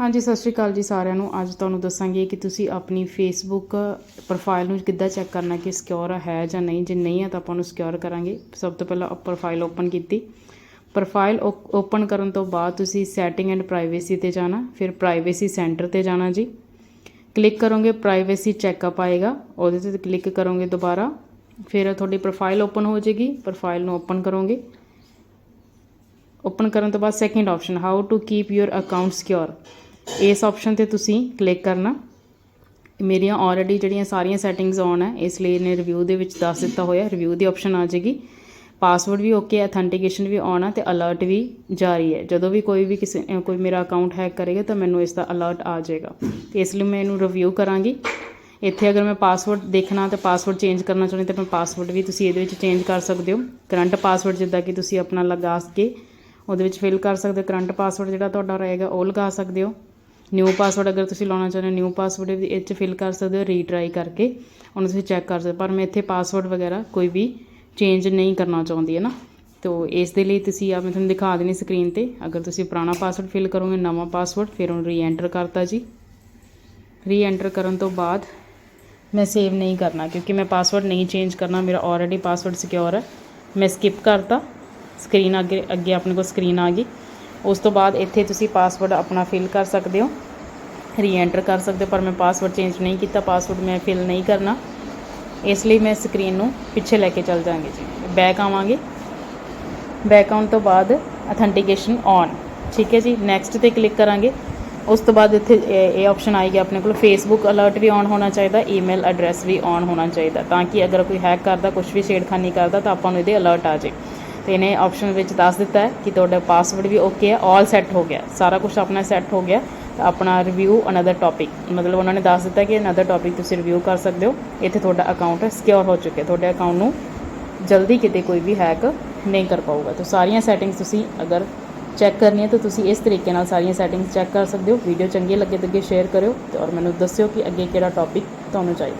ਹਾਂਜੀ, ਸਤਿ ਸ਼੍ਰੀ ਅਕਾਲ ਜੀ ਸਾਰਿਆਂ ਨੂੰ। ਅੱਜ ਤੁਹਾਨੂੰ ਦੱਸਾਂਗੇ ਕਿ ਤੁਸੀਂ ਆਪਣੀ ਫੇਸਬੁੱਕ ਪ੍ਰੋਫਾਈਲ ਨੂੰ ਕਿੱਦਾਂ ਚੈੱਕ ਕਰਨਾ ਕਿ ਸਿਕਿਉਰ ਹੈ ਜਾਂ ਨਹੀਂ। ਜੇ ਨਹੀਂ ਹੈ ਤਾਂ ਆਪਾਂ ਉਹਨੂੰ ਸਿਕਿਉਰ ਕਰਾਂਗੇ। ਸਭ ਤੋਂ ਪਹਿਲਾਂ ਪ੍ਰੋਫਾਈਲ ਓਪਨ ਕੀਤੀ। ਪ੍ਰੋਫਾਈਲ ਓਪਨ ਕਰਨ ਤੋਂ ਬਾਅਦ ਤੁਸੀਂ ਸੈਟਿੰਗ ਐਂਡ ਪ੍ਰਾਈਵੇਸੀ ਤੇ ਜਾਣਾ। ਫਿਰ ਪ੍ਰਾਈਵੇਸੀ ਸੈਂਟਰ ਤੇ ਜਾਣਾ ਜੀ। ਕਲਿੱਕ ਕਰੋਗੇ ਪ੍ਰਾਈਵੇਸੀ ਚੈੱਕਅਪ ਆਏਗਾ। ਉਹਦੇ ਤੇ ਕਲਿੱਕ ਕਰੋਗੇ ਦੁਬਾਰਾ। ਫਿਰ ਤੁਹਾਡੀ ਪ੍ਰੋਫਾਈਲ ਓਪਨ ਹੋ ਜਾਏਗੀ। ਪ੍ਰੋਫਾਈਲ ਨੂੰ ਓਪਨ ਕਰੋਗੇ। ਓਪਨ ਕਰਨ ਤੋਂ ਬਾਅਦ second option how to keep your account secure ਇਸ ਆਪਸ਼ਨ ਤੇ ਤੁਸੀਂ ਕਲਿੱਕ ਕਰਨਾ। ਮੇਰੀਆਂ ਆਲਰੇਡੀ ਜਿਹੜੀਆਂ ਸਾਰੀਆਂ ਸੈਟਿੰਗਸ ਔਨ ਹੈ, ਇਸ ਲਈ ਇਹਨੇ ਰਿਵਿਊ ਦੇ ਵਿੱਚ ਦੱਸ ਦਿੱਤਾ ਹੋਇਆ। ਰਿਵਿਊ ਦੀ ਆਪਸ਼ਨ ਆ ਜਾਏਗੀ। ਪਾਸਵਰਡ ਵੀ ਓਕੇ ਅਥੈਂਟੀਕੇਸ਼ਨ ਵੀ ਔਨ ਹੈ ਤੇ ਅਲਰਟ ਵੀ ਜਾਰੀ ਹੈ। ਜਦੋਂ ਵੀ ਕੋਈ ਵੀ ਕਿਸੇ ਕੋਈ ਮੇਰਾ ਅਕਾਊਂਟ ਹੈਕ ਕਰੇਗਾ ਤਾਂ ਮੈਨੂੰ ਇਸ ਦਾ ਅਲਰਟ ਆ ਜਾਏਗਾ। ਤੇ ਇਸ ਲਈ ਮੈਂ ਇਹਨੂੰ ਰਿਵਿਊ ਕਰਾਂਗੀ। ਇੱਥੇ ਅਗਰ ਮੈਂ ਪਾਸਵਰਡ ਦੇਖਣਾ ਤੇ ਪਾਸਵਰਡ ਚੇਂਜ ਕਰਨਾ ਚਾਹੁੰਦੀ ਤਾਂ ਮੈਂ ਪਾਸਵਰਡ ਵੀ ਤੁਸੀਂ ਇਹਦੇ ਵਿੱਚ ਚੇਂਜ ਕਰ ਸਕਦੇ ਹੋ। ਕਰੰਟ ਪਾਸਵਰਡ ਜਿੱਦਾਂ ਕਿ ਤੁਸੀਂ ਆਪਣਾ ਲਗਾ ਕੇ ਉਹਦੇ ਵਿੱਚ ਫਿਲ ਕਰ ਸਕਦੇ ਹੋ। ਕਰੰਟ ਪਾਸਵਰਡ ਜਿਹੜਾ ਤੁਹਾਡਾ ਰਹੇਗਾ ਉਹ ਲਗਾ ਸਕਦੇ ਹੋ। ਨਿਊ ਪਾਸਵਰਡ ਅਗਰ ਤੁਸੀਂ ਲਾਉਣਾ ਚਾਹੁੰਦੇ ਹੋ ਨਿਊ ਪਾਸਵਰਡ ਵੀ ਇਹ 'ਚ ਫਿਲ ਕਰ ਸਕਦੇ ਹੋ ਰੀਟਰਾਈ ਕਰਕੇ ਉਹਨੂੰ ਤੁਸੀਂ ਚੈੱਕ ਕਰ ਸਕਦੇ ਪਰ ਮੈਂ ਇੱਥੇ ਪਾਸਵਰਡ ਵਗੈਰਾ ਕੋਈ ਵੀ ਚੇਂਜ ਨਹੀਂ ਕਰਨਾ ਚਾਹੁੰਦੀ, ਹੈ ਨਾ? ਤੋ ਇਸ ਦੇ ਲਈ ਤੁਸੀਂ ਆ ਮੈਂ ਤੁਹਾਨੂੰ ਦਿਖਾ ਦੇਣੀ ਸਕਰੀਨ ਤੇ। ਅਗਰ ਤੁਸੀਂ ਪੁਰਾਣਾ ਪਾਸਵਰਡ ਫਿਲ ਕਰੋਗੇ, ਨਵਾਂ ਪਾਸਵਰਡ ਫਿਰ ਉਹਨੂੰ ਰੀਐਂਟਰ ਕਰਤਾ ਜੀ। ਰੀਐਂਟਰ ਕਰਨ ਤੋਂ ਬਾਅਦ ਮੈਂ ਸੇਵ ਨਹੀਂ ਕਰਨਾ, ਕਿਉਂਕਿ ਮੈਂ ਪਾਸਵਰਡ ਨਹੀਂ ਚੇਂਜ ਕਰਨਾ, ਮੇਰਾ ਆਲਰੇਡੀ ਪਾਸਵਰਡ ਸਿਕਿਉਰ ਹੈ। ਮੈਂ ਸਕਿਪ ਕਰਤਾ। ਸਕਰੀਨ ਅੱਗੇ ਅੱਗੇ ਆਪਣੇ ਕੋਲ ਸਕਰੀਨ ਆ ਗਈ। ਉਸ ਤੋਂ ਬਾਅਦ ਇੱਥੇ ਤੁਸੀਂ ਪਾਸਵਰਡ ਆਪਣਾ ਫਿਲ ਕਰ ਸਕਦੇ ਹੋ। ਰੀਐਂਟਰ ਕਰ ਸਕਦੇ ਹੋ, ਪਰ ਮੈਂ ਪਾਸਵਰਡ ਚੇਂਜ ਨਹੀਂ ਕੀਤਾ ਪਾਸਵਰਡ ਮੈਂ ਫਿਲ ਨਹੀਂ ਕਰਨਾ। ਇਸ ਲਈ ਮੈਂ ਸਕਰੀਨ ਨੂੰ ਪਿੱਛੇ ਲੈ ਕੇ ਚੱਲ ਜਾਵਾਂਗੇ ਜੀ। ਬੈਕ ਆਵਾਂਗੇ। ਬੈਕ ਆਉਣ ਤੋਂ ਬਾਅਦ ਅਥੈਂਟੀਕੇਸ਼ਨ ਔਨ ਠੀਕ ਹੈ ਜੀ? ਨੈਕਸਟ ਤੇ ਕਲਿੱਕ ਕਰਾਂਗੇ। ਉਸ ਤੋਂ ਬਾਅਦ ਇੱਥੇ ਇਹ ਇਹ ਆਪਸ਼ਨ ਆਏਗੀ ਆਪਣੇ ਕੋਲ। ਫੇਸਬੁੱਕ ਅਲਰਟ ਵੀ ਔਨ ਹੋਣਾ ਚਾਹੀਦਾ ਈਮੇਲ ਐਡਰੈਸ ਵੀ ਔਨ ਹੋਣਾ ਚਾਹੀਦਾ। ਤਾਂ ਕਿ ਅਗਰ ਕੋਈ ਹੈਕ ਕਰਦਾ ਕੁਝ ਵੀ ਛੇੜਖਾਨੀ ਕਰਦਾ, ਤਾਂ ਆਪਾਂ ਨੂੰ ਇਹਦੇ ਅਲਰਟ ਆ ਜਾਏ। ਤੇ ਇਹਨੇ ਆਪਸ਼ਨ ਵਿੱਚ ਦੱਸ ਦਿੱਤਾ ਹੈ ਕਿ ਤੁਹਾਡਾ ਪਾਸਵਰਡ ਵੀ ਓਕੇ ਹੈ ਆਲ ਸੈੱਟ ਹੋ ਗਿਆ। ਸਾਰਾ ਕੁਝ ਆਪਣਾ ਸੈੱਟ ਹੋ ਗਿਆ। ਆਪਣਾ ਰਿਵਿਊ ਅਨਦਰ ਟੌਪਿਕ ਮਤਲਬ ਉਹਨਾਂ ਨੇ ਦੱਸ ਦਿੱਤਾ ਕਿ ਅਨਦਰ ਟੌਪਿਕ ਤੁਸੀਂ ਰਿਵਿਊ ਕਰ ਸਕਦੇ ਹੋ। ਇੱਥੇ ਤੁਹਾਡਾ ਅਕਾਊਂਟ ਸਿਕਿਉਰ ਹੋ ਚੁੱਕਿਆ। ਤੁਹਾਡੇ ਅਕਾਊਂਟ ਨੂੰ ਜਲਦੀ ਕਿਤੇ ਕੋਈ ਵੀ ਹੈਕ ਨਹੀਂ ਕਰ ਪਾਊਗਾ। ਤਾਂ ਸਾਰੀਆਂ ਸੈਟਿੰਗਸ ਤੁਸੀਂ ਅਗਰ ਚੈੱਕ ਕਰਨੀ ਹੈ ਤਾਂ ਤੁਸੀਂ ਇਸ ਤਰੀਕੇ ਨਾਲ ਸਾਰੀਆਂ ਸੈਟਿੰਗਸ ਚੈੱਕ ਕਰ ਸਕਦੇ ਹੋ। ਵੀਡੀਓ ਚੰਗੀ ਲੱਗੇ ਤਾਂ ਅੱਗੇ ਸ਼ੇਅਰ ਕਰਿਓ ਤੇ ਔਰ ਮੈਨੂੰ ਦੱਸਿਓ ਕਿ ਅੱਗੇ ਕਿਹੜਾ ਟੌਪਿਕ ਤੁਹਾਨੂੰ ਚਾਹੀਦਾ।